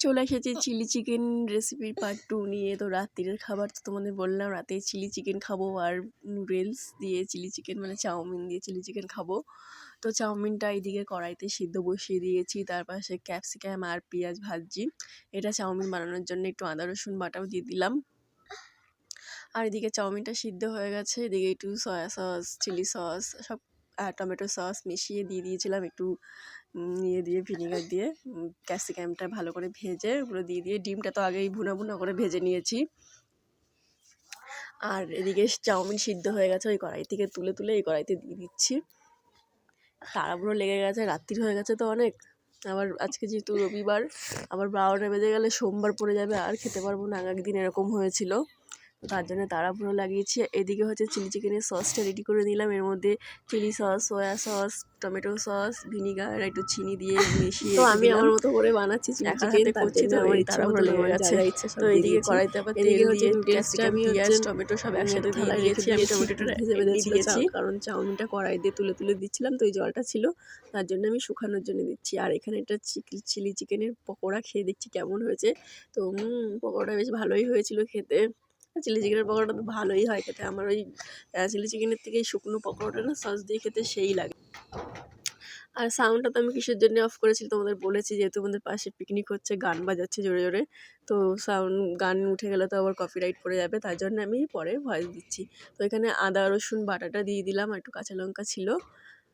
চলে এসেছি chilli chicken রেসিপির পার্ট টু নিয়ে। তো রাত্রির খাবার তো তোমাদের বললাম রাতে চিলি চিকেন খাব আর নুডলস দিয়ে চিলি চিকেন মানে চাউমিন দিয়ে চিলি চিকেন খাব। তো চাউমিনটা এইদিকে কড়াইতে সিদ্ধ বসিয়ে দিয়েছি তার পাশে ক্যাপসিকাম আর পেঁয়াজ ভাজছি। এটা চাউমিন বানানোর জন্য একটু আদা রসুন বাটাও দিয়ে দিলাম। আর এদিকে চাউমিনটা সিদ্ধ হয়ে গেছে এদিকে একটু সয়া সস চিলি সস সব টমেটো সস মিশিয়ে দিয়ে দিয়েছিলাম একটু নিয়ে দিয়ে, ভিনিগার দিয়ে ক্যাপসিকামটা ভালো করে ভেজে ওগুলো দিয়ে দিয়ে ডিমটা তো আগেই ভুনা ভুনা করে ভেজে নিয়েছি। আর এদিকে চাউমিন সিদ্ধ হয়ে গেছে ওই কড়াই থেকে তুলে তুলে এই কড়াইতে দিয়ে দিচ্ছি। তাড়াহুড়ো লেগে গেছে, রাত্রি হয়ে গেছে তো অনেক। আবার আজকে যেহেতু রবিবার, আবার বারোটা বেজে গেলে সোমবার পড়ে যাবে, আর খেতে পারব না। একদিন এরকম হয়েছিল। তার জন্য তাড়াহুড়ো লাগিয়েছি। এদিকে হচ্ছে চিলি চিকেনের সসটা রেডি করে নিলাম। এর মধ্যে chilli sauce soya sauce tomato sauce vinegar একটু চিনি দিয়ে মিশিয়ে তো আমি আমার মতো করে বানাচ্ছি চিলি চিকেন করছি তো আমার তাড়াহুড়ো লেগে গেছে। তো এদিকে কড়াইতে আবার তেল দিয়ে ক্যাপসিকাম পেঁয়াজ টমেটো সব একসাথে দিয়ে দিয়েছি। আমি টমেটোটা ভেজে দিয়েছি। কারণ চাউমিনটা কড়াই দিয়ে তুলে তুলে দিচ্ছিলাম তো ওই জলটা ছিল। তার জন্য আমি শুকানোর জন্য দিচ্ছি। আর এখানে একটা চিলি চিকেনের পকোড়া খেয়ে দেখছি কেমন হয়েছে। তো পকোড়া বেশ ভালোই হয়েছিল খেতে। চিলি চিকেনের পকোড়াটা তো ভালোই হয় খেতে। আমার ওই চিলি চিকেনের থেকে শুকনো পকোড়াটা না সস দিয়ে খেতে সেই লাগে। আর সাউন্ডটা তো আমি কিসের জন্য অফ করেছি তোমাদের বলেছি যেহেতু আমাদের পাশে পিকনিক হচ্ছে, গান বাজাচ্ছে জোরে জোরে। তো সাউন্ড গান উঠে গেলে তো আবার কপিরাইট পড়ে যাবে তার জন্য আমি পরে ভয়েস দিচ্ছি। তো এখানে আদা রসুন বাটাটা দিয়ে দিলাম, আর একটু কাঁচা লঙ্কা ছিল।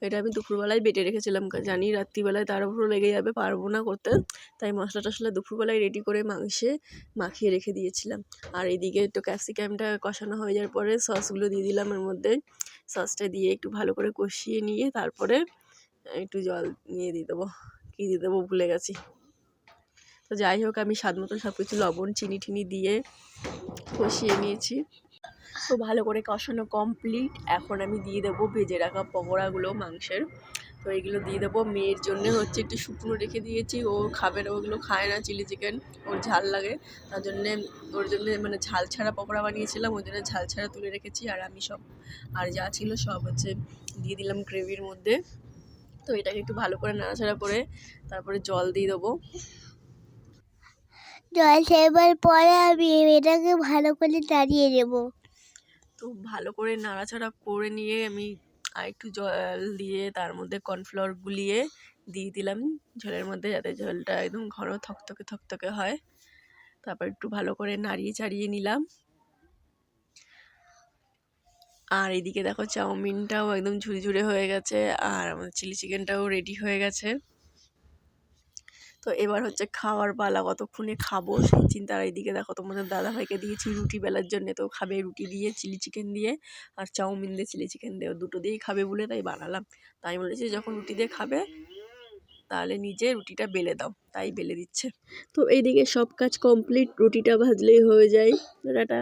এটা আমি দুপুরবেলায় বেটে রেখেছিলাম। জানি রাত্রিবেলায় তাড়াহুড়ো লেগে যাবে, পারব না করতে। তাই মশলা টশলা দুপুরবেলায় রেডি করে মাংসে মাখিয়ে রেখে দিয়েছিলাম। আর এদিকে একটু ক্যাপসিকামটা কষানো হয়ে যাওয়ার পরে সসগুলো দিয়ে দিলাম এর মধ্যে। সসটা দিয়ে একটু ভালো করে কষিয়ে নিয়ে তারপরে একটু জল নিয়ে দিয়ে দেবো। কী দিয়ে দেবো ভুলে গেছি। তো যাই হোক, আমি স্বাদ মতো সব কিছু লবণ চিনি ঠিনি দিয়ে কষিয়ে নিয়েছি। তো ভালো করে কষানো কমপ্লিট এখন আমি দিয়ে দেবো ভেজে রাখা পকোড়াগুলো, মাংসের। তো এইগুলো দিয়ে দেবো। মেয়ের জন্য হচ্ছে একটু শুকনো রেখে দিয়েছি। ও খাবে না, ওগুলো খায় না, চিলি চিকেন। ওর ঝাল লাগে। তার জন্যে ওর জন্য মানে ঝাল ছাড়া পকোড়া বানিয়েছিলাম। ওই জন্য ঝাল ছাড়া তুলে রেখেছি। আর আমি সব, আর যা ছিল সব হচ্ছে দিয়ে দিলাম গ্রেভির মধ্যে। তো এটাকে একটু ভালো করে নাড়াচাড়া করে তারপরে জল দিয়ে দেবো। জল সেবার পরে আমি এটাকে ভালো করে দাঁড়িয়ে দেবো তো ভালো করে নাড়াচাড়া করে নিয়ে আমি আর একটু জল দিয়ে তার মধ্যে কর্নফ্লাওয়ার গুলিয়ে দিয়ে দিলাম ঝোলের মধ্যে যাতে ঝোলটা একদম ঘন থকথকে থকথকে হয়। তারপর একটু ভালো করে নাড়িয়ে চাড়িয়ে নিলাম। আর এদিকে দেখো চাউমিনটাও একদম ঝুরঝুরে হয়ে গেছে আর আমাদের চিলি চিকেনটাও রেডি হয়ে গেছে। তো এবার হচ্ছে খাওয়ার পালা কতক্ষণে খাব সেই চিন্তার এইদিকে দেখো, তোমাদের দাদাভাইকে দিয়েছি রুটি বেলার জন্য। তো খাবে রুটি দিয়ে, চিলি চিকেন দিয়ে আর চাউমিন দিয়ে, চিলি চিকেন দিয়ে। দুটো দিয়েই খাবে বলে তাই বানালাম। তাই বলেছি যখন রুটি দিয়ে খাবে, তাহলে নিজে রুটিটা বেলে দাও। তাই বেলে দিচ্ছে। তো এইদিকে সব কাজ কমপ্লিট রুটিটা ভাজলেই হয়ে যায়। টাটা।